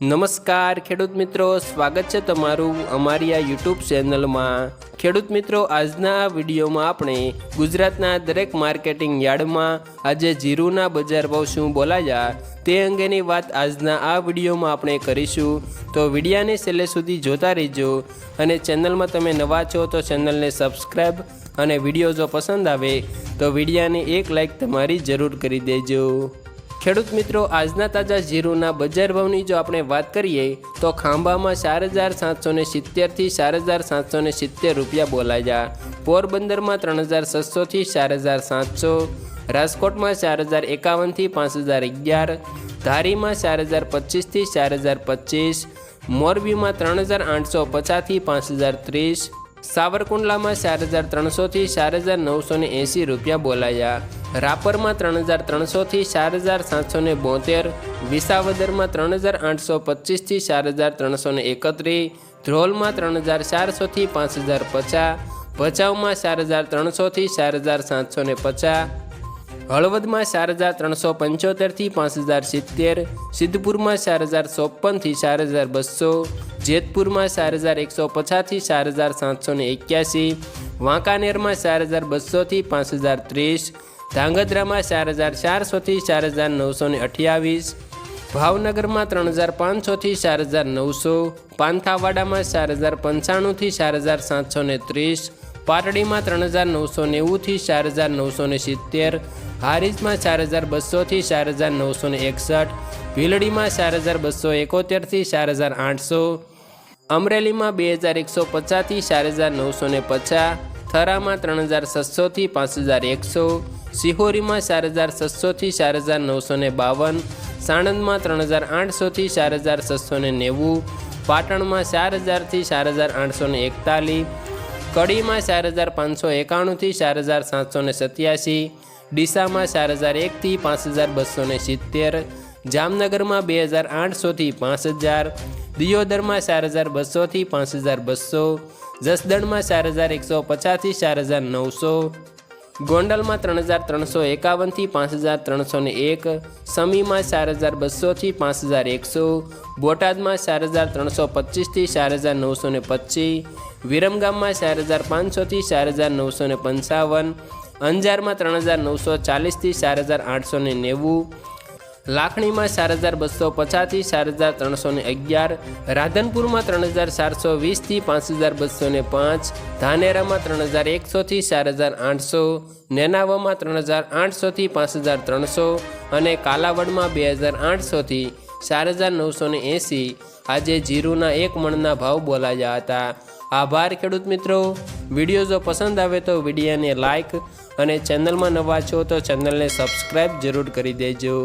નમસ્કાર ખેડૂત મિત્રો, સ્વાગત છે તમારું અમારી આ યુટ્યુબ ચેનલમાં. ખેડૂત મિત્રો, આજના વિડીયોમાં આપણે ગુજરાતના દરેક માર્કેટિંગ યાર્ડમાં આજે જીરુના બજાર ભાવ શું બોલાયા તે અંગેની વાત આજના આ વિડીયોમાં આપણે કરીશું. તો વિડીયાને છેલ્લે સુધી જોતા રહેજો અને ચેનલમાં તમે નવા છો તો ચેનલને સબસ્ક્રાઈબ અને વીડિયો જો પસંદ આવે તો વિડીયાને એક લાઈક તમારી જરૂર કરી દેજો. ખેડૂત મિત્રો, આજના તાજા જીરુના બજાર ભાવની જો આપણે વાત કરીએ, તો ખાંભામાં ચાર હજાર સાતસો ને સિત્તેરથી ચાર હજાર સાતસો ને સિત્તેર રૂપિયા બોલાયા. પોરબંદરમાં ત્રણ હજાર છસોથી ચાર હજાર સાતસો. રાજકોટમાં ચાર હજાર એકાવનથી પાંચ હજાર અગિયાર. ધારીમાં ચાર હજાર પચીસથી ચાર હજાર પચીસ. મોરબીમાં ત્રણ હજાર આઠસો પચાસથી પાંચ હજાર ત્રીસ. સાવરકુંડલામાં ચાર હજાર ત્રણસોથી ચાર હજાર નવસો ને એંસી રૂપિયા બોલાયા. રાપરમાં ત્રણ હજાર ત્રણસોથી ચાર હજાર સાતસો ને બોતેર વિસાવદરમાં ત્રણ હજાર આઠસો પચીસથી ચાર હજાર ત્રણસો ને એકત્રીસ ધ્રોલમાં ત્રણ હજાર ચારસોથી પાંચ હજાર પચાસ ભચાઉમાં ચાર હજાર ત્રણસોથી ચાર હજાર સાતસો ને પચાસ હળવદમાં ચાર હજાર ત્રણસો પંચોતેરથી પાંચ હજાર સિત્તેર સિદ્ધપુરમાં ચાર હજાર ચોપનથી ચાર હજાર બસો જેતપુરમાં ચાર હજાર એકસો પચાસથી ચાર હજાર સાતસો ને એક્યાસી વાંકાનેરમાં ચાર હજાર બસોથી પાંચ હજાર ત્રીસ ધાંગધ્રામાં ચાર હજાર ચારસોથી ચાર હજાર નવસો ને અઠ્યાવીસ ભાવનગરમાં ત્રણ હજાર પાંચસોથી ચાર હજાર નવસો પાંથાવાડામાં ચાર હજાર પંચાણુંથી ચાર હજાર સાતસો ને ત્રીસ પાટડીમાં ત્રણ હજાર નવસો નેવુંથી ચાર હજાર નવસો ને સિત્તેર હારીજમાં ચાર હજાર બસોથી ચાર હજાર નવસો ને એકસઠ ભીલડીમાં ચાર હજાર બસો એકોતેરથી ચાર હજાર આઠસો અમરેલીમાં બે હજાર એકસો પચાસથી ચાર હજાર નવસો ને પચાસ થરામાં ત્રણ હજાર છસોથી પાંચ હજાર એકસો સિહોરીમાં ચાર હજાર છસોથી ચાર હજાર નવસો બાવન સાણંદમાં ત્રણ હજાર આઠસોથી ચાર હજાર છસો નેવું પાટણમાં ચાર હજારથી ચાર હજાર આઠસો ને એકતાલીસ કડીમાં ચાર હજાર પાંચસો એકાણુંથી ચાર હજાર સાતસો સત્યાસી ડીસામાં ચાર હજાર એકથી પાંચ હજાર બસો સિત્તેર જામનગરમાં બે હજાર આઠસોથી પાંચ હજાર દિયોદરમાં ચાર હજાર બસોથી પાંચ હજાર બસો જસદણમાં ચાર હજાર એકસો પચાસથી ચાર હજાર નવસો ગોંડલમાં ત્રણ હજાર ત્રણસો એકાવનથી પાંચ હજાર ત્રણસો ને એક, સમીમાં ચાર હજાર બસોથી પાંચ હજાર એકસો, બોટાદમાં ચાર હજાર ત્રણસો પચીસથી ચાર હજાર નવસો ને પચીસ, વિરમગામમાં ચાર હજાર પાંચસોથી ચાર હજાર નવસો ને પંચાવન, અંજારમાં ત્રણ હજાર નવસો ચાલીસથી ચાર હજાર આઠસો ને નેવું લાખણીમાં ચાર હજાર બસો પચાસથી ચાર હજાર ત્રણસો ને અગિયાર, રાધનપુરમાં ત્રણ હજાર ચારસો વીસથી પાંચ હજાર બસો ને પાંચ, ધાનેરામાં ત્રણ હજાર એકસોથી ચાર હજાર આઠસો, નેનાવામાં ત્રણ હજાર આઠસોથી પાંચ હજાર ત્રણસો અને કાલાવડમાં બે હજાર આઠસોથી ચાર હજાર નવસો ને એંસી. આજે જીરુના એક મણના ભાવ બોલાયા હતા. આભાર ખેડૂત મિત્રો. વીડિયો જો પસંદ આવે તો વિડીયોને લાઇક અને ચેનલમાં નવા છો તો ચેનલને સબસ્ક્રાઈબ જરૂર કરી દેજો.